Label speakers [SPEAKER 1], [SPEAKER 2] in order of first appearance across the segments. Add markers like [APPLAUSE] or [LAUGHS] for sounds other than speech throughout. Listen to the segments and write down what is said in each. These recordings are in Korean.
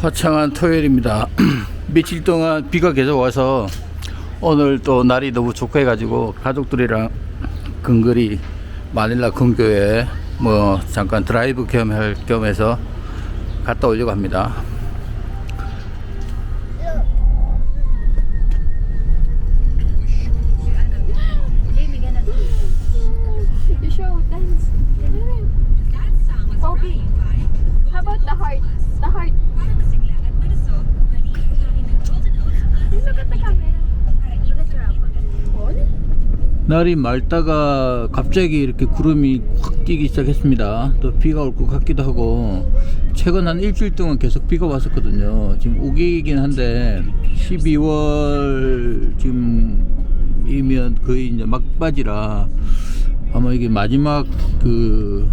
[SPEAKER 1] 화창한 토요일입니다. [CLEARS THROAT] 며칠 동안 비가 계속 와서 오늘 또 날이 너무 좋고 해가지고 가족들이랑 근거리 마닐라 근교에 뭐 잠깐 드라이브 겸 할 겸해서 갔다 오려고 합니다. 날이 맑다가 갑자기 이렇게 구름이 확 끼기 시작했습니다. 또 비가 올 것 같기도 하고 최근 한 일주일 동안 계속 비가 왔었거든요. 지금 우기긴 한데 12월 지금이면 거의 이제 막바지라 아마 이게 마지막 그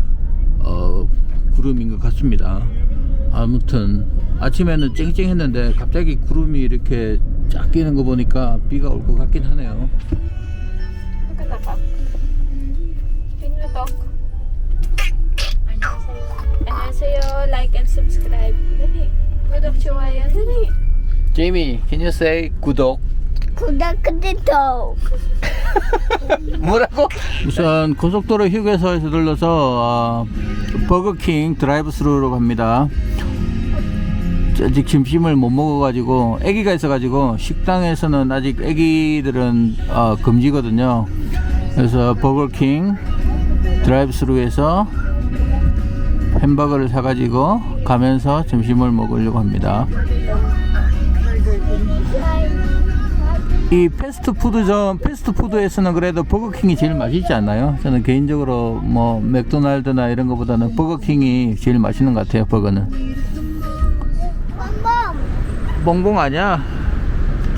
[SPEAKER 1] 어, 구름인 것 같습니다. 아무튼 아침에는 쨍쨍했는데 갑자기 구름이 이렇게 쫙 끼는 거 보니까 비가 올 것 같긴 하네요.
[SPEAKER 2] Can you talk? 안녕하세요. Like and subscribe. Dali. 구독, 좋아요. Dali.
[SPEAKER 1] Jamie, can you say 구독?
[SPEAKER 3] 구독 [LAUGHS]
[SPEAKER 1] 뭐라고? 우선 고속도로 휴게소에서 들러서 어, 버거킹 드라이브스루로 갑니다. 아직 점심을 못 먹어가지고 아기가 있어가지고 식당에서는 아직 아기들은 어, 금지거든요. 그래서 버거킹 드라이브스루에서 햄버거를 사가지고 가면서 점심을 먹으려고 합니다. 이 패스트푸드점 패스트푸드에서는 그래도 버거킹이 제일 맛있지 않나요? 저는 개인적으로 뭐 맥도날드나 이런 것보다는 버거킹이 제일 맛있는 것 같아요. 버거는 뽕뽕 아니야?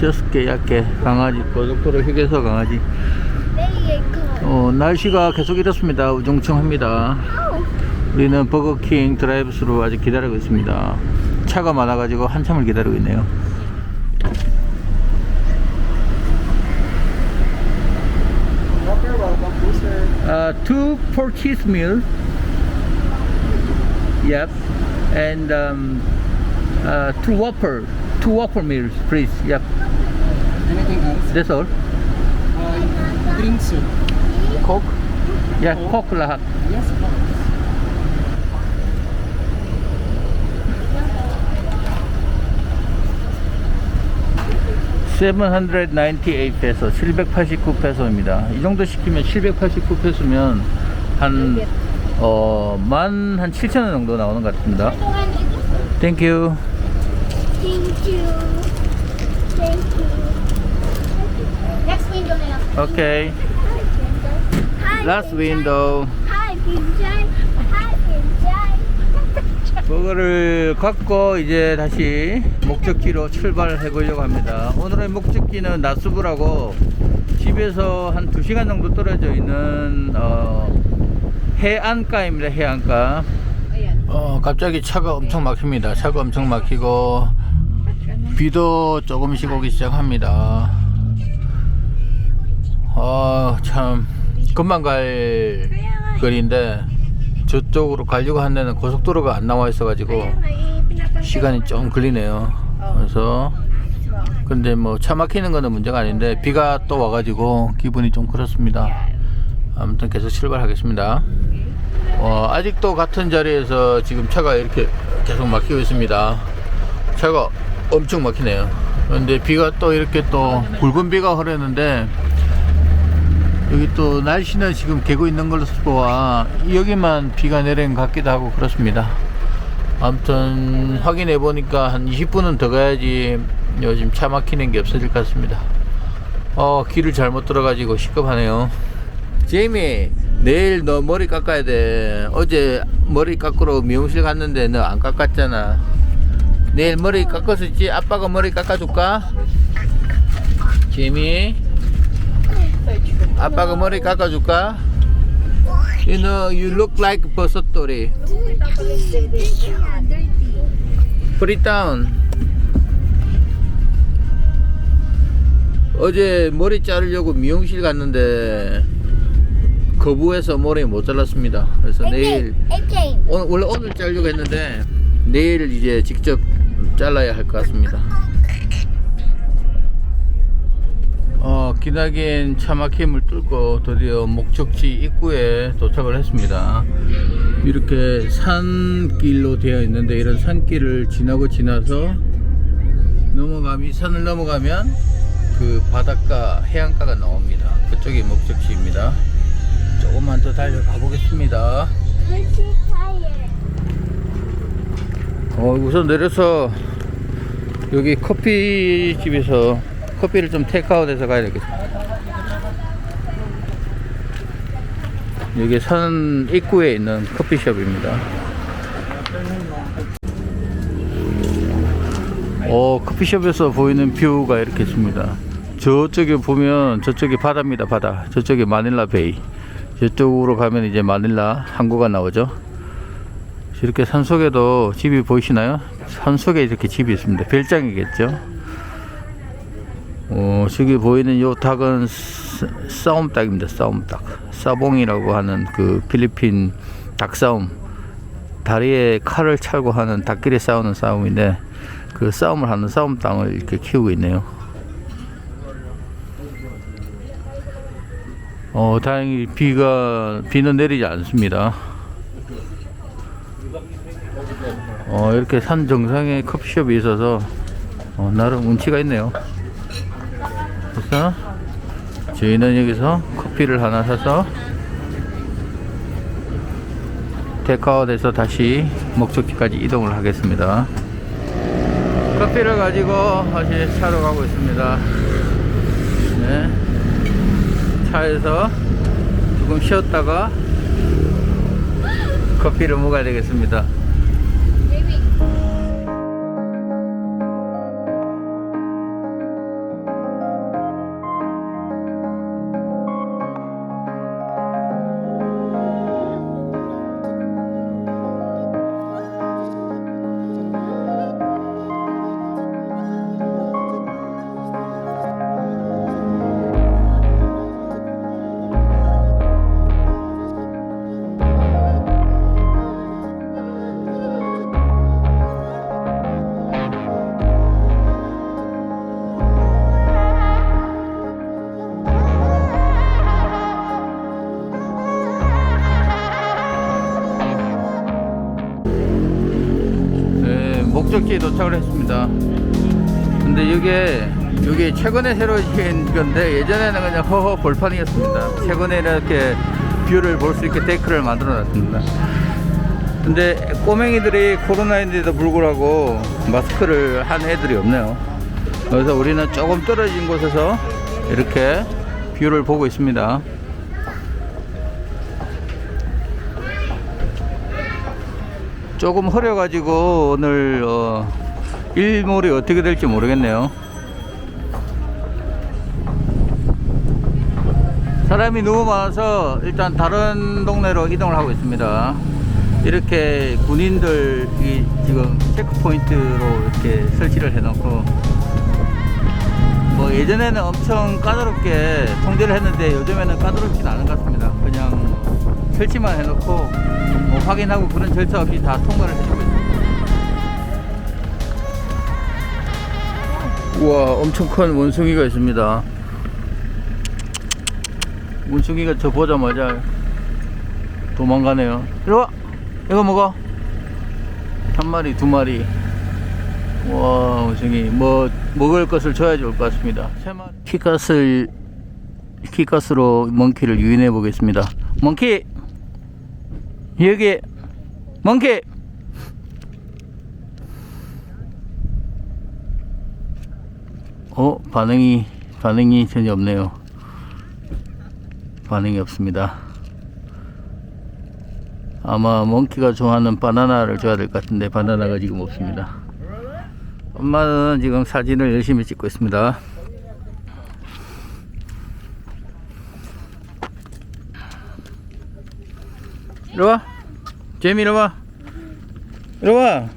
[SPEAKER 1] 저스게 약게 강아지 고속도로 휴게소 강아지.
[SPEAKER 3] 그
[SPEAKER 1] 어, 날씨가 계속 이렇습니다. 우중충합니다. 우리는 버거킹 드라이브스루 아직 기다리고 있습니다. 차가 많아가지고 한참을 기다리고 있네요. Uh, two pork cheese meal. Yep. And um, uh, two whopper, two whopper meals, please. Yep.
[SPEAKER 4] Anything else?
[SPEAKER 1] That's all.
[SPEAKER 4] Uh, soup.
[SPEAKER 1] Coke. Yeah, Coke lahat.
[SPEAKER 4] Yes, po.
[SPEAKER 1] $798 peso, 789 peso입니다. 이 정도 시키면 789 peso면 한, 어, 만, 한 7,000원 정도 나오는 것 같습니다. Thank you.
[SPEAKER 3] Thank you. Thank you. Next window lang.
[SPEAKER 1] Okay. Last window. 버거를 갖고 이제 다시 목적지로 출발해 보려고 합니다. 오늘의 목적지는 나스부라고 집에서 한 2시간 정도 떨어져 있는 어, 해안가입니다. 해안가. 어, 갑자기 차가 엄청 막힙니다. 차가 엄청 막히고 비도 조금씩 오기 시작합니다. 어, 참 금방 갈 거리인데 저쪽으로 가려고 한 데는 고속도로가 안 나와 있어 가지고
[SPEAKER 2] May pinapanood.
[SPEAKER 1] 시간이 좀 걸리네요. 그래서 근데 뭐 차 막히는 거는 문제가 아닌데 비가 또 와가지고 기분이 좀 그렇습니다. 아무튼 계속 출발하겠습니다. 어, 아직도 같은 자리에서 지금 차가 이렇게 계속 막히고 있습니다. 차가 엄청 막히네요. 그런데 비가 또 이렇게 또 굵은 비가 흐르는데 여기 또 날씨는 지금 개고 있는 걸로 보아 여기만 비가 내리는 것 같기도 하고 그렇습니다. 아무튼 확인해 보니까 한 20분은 더 가야지 요즘 차 막히는 게 없어질 것 같습니다. 어 길을 잘못 들어가지고 시급하네요. 제이미 내일 너 머리 깎아야 돼. 어제 머리 깎으러 미용실 갔는데 너 안 깎았잖아. 내일 머리 깎았었지? 아빠가 머리 깎아줄까? 제이미 아빠가 머리 깎아줄까? You know you look like 버섯돌이. Put it down. 어제 머리 자르려고 미용실 갔는데 거부해서 머리 못 잘랐습니다. 그래서 내일. 오늘 원래 오늘 자르려고 했는데 내일 이제 직접 잘라야 할 것 같습니다. 기나긴 차 막힘을 뚫고 드디어 목적지 입구에 도착을 했습니다. 이렇게 산길로 되어 있는데 이런 산길을 지나고 지나서 넘어가면 산을 넘어가면 그 바닷가 해안가가 나옵니다. 그쪽이 목적지입니다. 조금만 더 달려가 보겠습니다. 어, 우선 내려서 여기 커피집에서 커피를 좀 테이크아웃해서 가야 되겠습니다. 여기 산 입구에 있는 커피숍입니다. 어, 커피숍에서 보이는 뷰가 이렇게 있습니다. 저쪽에 보면 저쪽이 바다입니다, 바다. 저쪽이 마닐라 베이. 저쪽으로 가면 이제 마닐라 항구가 나오죠. 이렇게 산 속에도 집이 보이시나요? 산 속에 이렇게 집이 있습니다. 별장이겠죠. 어, 저기 보이는 요 닭은 싸- 싸움닭입니다. 싸움닭. 싸봉이라고 하는 그 필리핀 닭싸움. 다리에 칼을 차고 하는 닭끼리 싸우는 싸움인데 그 싸움을 하는 싸움닭을 이렇게 키우고 있네요. 어, 다행히 비가 비는 내리지 않습니다. 어, 이렇게 산 정상에 커피숍이 있어서 어, 나름 운치가 있네요. 그래서 저희는 여기서 커피를 하나 사서 테이크아웃해서 다시 목적지까지 이동을 하겠습니다. 커피를 가지고 다시 차로 가고 있습니다. 네. 차에서 조금 쉬었다가 커피를 먹어야 되겠습니다. 목적지에 도착을 했습니다. 근데 이게 여기 최근에 새로 지은 건데 예전에는 그냥 허허 벌판이었습니다. 최근에 이렇게 뷰를 볼 수 있게 데크를 만들어 놨습니다. 근데 꼬맹이들이 코로나인데도 불구하고 마스크를 한 애들이 없네요. 그래서 우리는 조금 떨어진 곳에서 이렇게 뷰를 보고 있습니다. 조금 흐려가지고 오늘 어, 일몰이 어떻게 될지 모르겠네요. 사람이 너무 많아서 일단 다른 동네로 이동을 하고 있습니다. 이렇게 군인들이 지금 체크포인트로 이렇게 설치를 해놓고 뭐 예전에는 엄청 까다롭게 통제를 했는데 요즘에는 까다롭진 않은 것 같습니다. 설치만 해놓고 뭐 확인하고 그런 절차 없이 다 통과를 해주고 있습니다. 우와 엄청 큰 원숭이가 있습니다. 원숭이가 저 보자마자 도망가네요. 이리 와! 이거 먹어! 한 마리, 두 마리. 와, 원숭이. 뭐, 먹을 것을 줘야 좋을 것 같습니다. 키가스를, 키가스로 멍키를 유인해 보겠습니다. 멍키! 여기! 멍키! 어, 반응이, 반응이 전혀 없네요. 반응이 없습니다. 아마 몽키가 좋아하는 바나나를 줘야 될 것 같은데 바나나가 지금 없습니다. 엄마는 지금 사진을 열심히 찍고 있습니다. 이리 와. 재미 이리 와. 이리 와.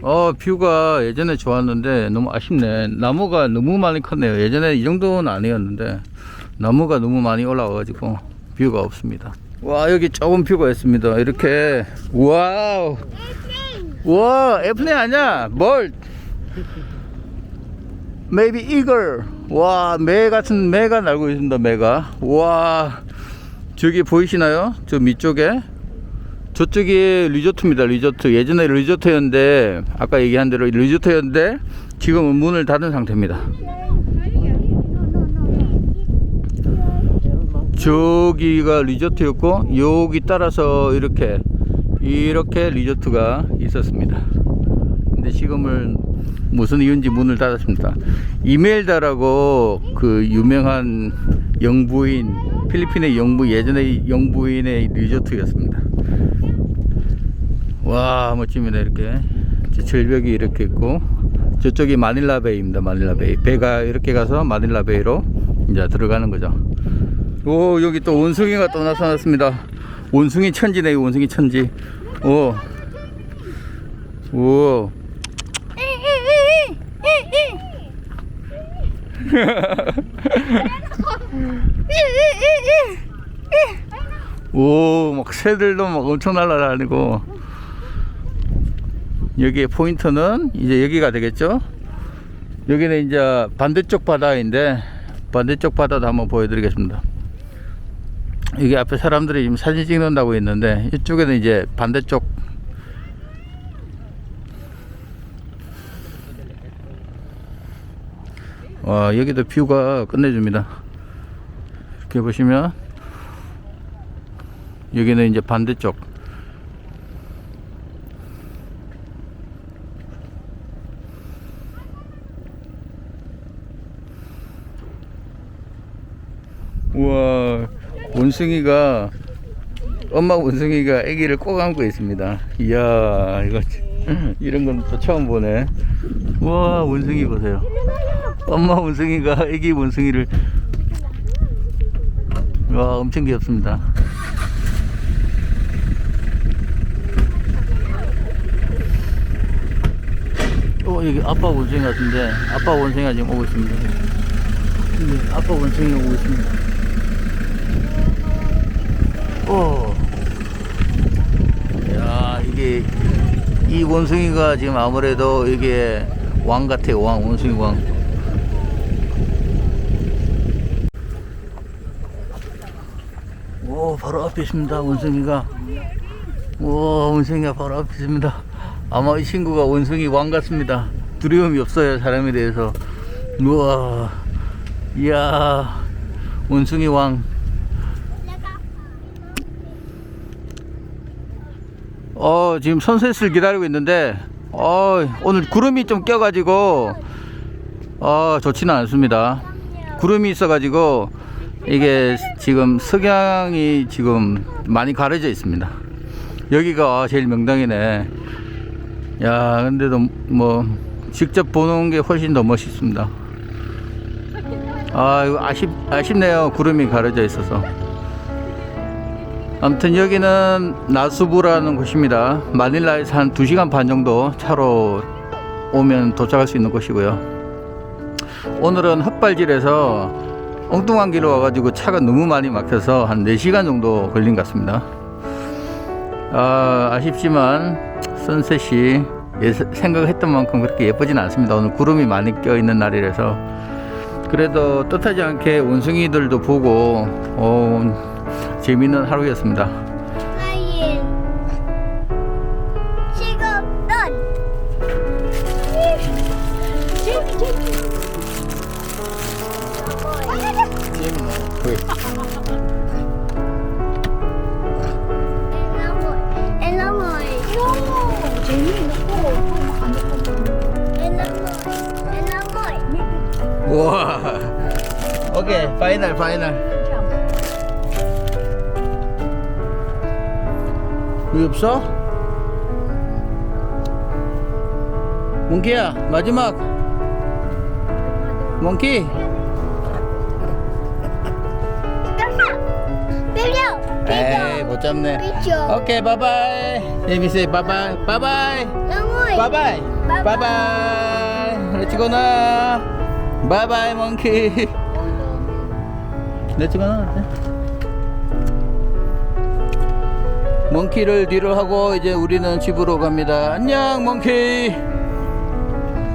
[SPEAKER 1] 어 뷰가 예전에 좋았는데 너무 아쉽네 나무가 너무 많이 컸네요 예전에 이 정도는 아니었는데 나무가 너무 많이 올라와가지고 뷰가 없습니다. 와 여기 조금 뷰가 있습니다. 이렇게 와우 와 에어플레인 아니야 뭘 Maybe eagle. 와 매 같은 매가 날고 있습니다 매가. 와 저기 보이시나요? 저 밑쪽에? 저쪽이 리조트입니다 리조트. 예전에 리조트였는데 아까 얘기한 대로 리조트였는데 지금은 문을 닫은 상태입니다. 저기가 리조트였고 여기 따라서 이렇게 이렇게 리조트가 있었습니다. 근데 지금은 무슨 이유인지 문을 닫았습니다. 이멜다라고 그 유명한 영부인 필리핀의 영부 예전의 영부인의 리조트였습니다. 와 멋집니다 이렇게 저 절벽이 이렇게 있고 저쪽이 마닐라 베이입니다. 마닐라 베이 배가 이렇게 가서 마닐라 베이로 이제 들어가는 거죠. 오 여기 또 원숭이가 또 나타났습니다 원숭이 천지네 원숭이 천지 오 오. 오, 막 새들도 막 엄청 날아다니고. 여기에 포인트는 이제 여기가 되겠죠? 여기는 이제 반대쪽 바다인데, 반대쪽 바다도 한번 보여드리겠습니다. 여기 앞에 사람들이 지금 사진 찍는다고 했는데 이쪽에는 이제 반대쪽 와 여기도 뷰가 끝내줍니다 이렇게 보시면 여기는 이제 반대쪽 우와 원숭이가 엄마 원숭이가 아기를 꼭 안고 있습니다. 이야 이거 [LAUGHS] 이런 건 또 처음 보네. 와 원숭이 보세요. 엄마 원숭이가 아기 원숭이를 와 엄청 귀엽습니다. 어 여기 아빠 원숭이 같은데 아빠 원숭이가 지금 오고 있습니다. 네, 아빠 원숭이 오고 있습니다. 이게 이 원숭이가 지금 아무래도 이게 왕 같아요. 왕, 원숭이 왕. 오, 바로 앞에 있습니다. 원숭이가. 오, 원숭이가 바로 앞에 있습니다. 아마 이 친구가 원숭이 왕 같습니다. 두려움이 없어요. 사람에 대해서. 우와. 이야. 원숭이 왕. 어 지금 선셋을 기다리고 있는데 어 오늘 구름이 좀 껴가지고 어 좋지는 않습니다 구름이 있어가지고 이게 지금 석양이 지금 많이 가려져 있습니다. 여기가 제일 명당이네. 야 근데도 뭐 직접 보는 게 훨씬 더 멋있습니다. 아 이거 아쉽 아쉽네요. 구름이 가려져 있어서. 아무튼 여기는 나수부라는 곳입니다. 마닐라에서 한 2시간 반 정도 차로 오면 도착할 수 있는 곳이고요. 오늘은 헛발질에서 엉뚱한 길로 와가지고 차가 너무 많이 막혀서 한 4시간 정도 걸린 것 같습니다. 아, 아쉽지만 선셋이 예- 생각했던 만큼 그렇게 예쁘진 않습니다. 오늘 구름이 많이 껴있는 날이라서 그래도 뜻하지 않게 원숭이들도 보고 어, 재미있는 하루였습니다. 오케이, 파이널, 파이널. 왜 없어? 몽키야, 마지막. 몽키. 에이, 못 잡네. 오케이, 바이바이. 예미세, 바이바이. 바이바이. 바이바이.
[SPEAKER 3] 바이바이.
[SPEAKER 1] 바이바이. 렛츠고나. 바이바이, 몽키. 내 찍어놨는데 몽키를 뒤로 하고 이제 우리는 집으로 갑니다. 안녕 몽키.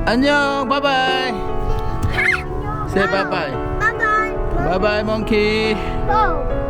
[SPEAKER 1] 안녕 바이바이. 세 바이바이. 바이바이
[SPEAKER 3] Go.